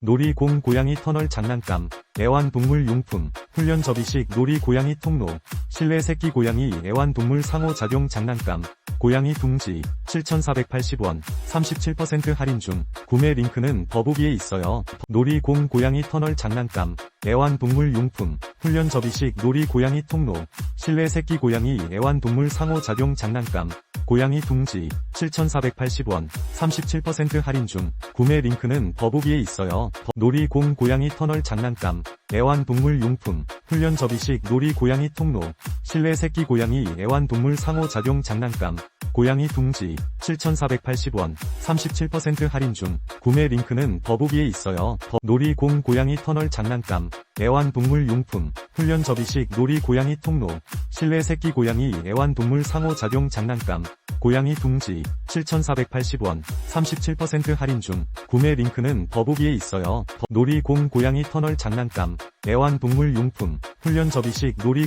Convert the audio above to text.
놀이공 고양이 터널 장난감, 애완동물 용품, 훈련 접이식 놀이 고양이 통로, 실내 새끼 고양이 애완동물 상호작용 장난감, 고양이 둥지, 7,480원, 37% 할인 중, 구매 링크는 더보기에 있어요. 놀이공 고양이 터널 장난감, 애완동물 용품, 훈련 접이식 놀이 고양이 통로, 실내 새끼 고양이 애완동물 상호작용 장난감, 고양이 둥지, 7,480원, 37% 할인 중, 구매 링크는 더보기에 있어요. 놀이공 고양이 터널 장난감, 애완동물 용품, 훈련 접이식 놀이 고양이 통로, 실내 새끼 고양이 애완동물 상호작용 장난감, 고양이 둥지, 7,480원, 37% 할인 중, 구매 링크는 더보기에 있어요. 놀이공 고양이 터널 장난감, 애완동물 용품, 훈련 접이식 놀이 고양이 통로, 실내 새끼 고양이 애완동물 상호작용 장난감, 고양이 둥지, 7,480원, 37% 할인 중, 구매 링크는 더보기에 있어요. 놀이공 고양이 터널 장난감, 애완동물 용품, 훈련 접이식 놀이 고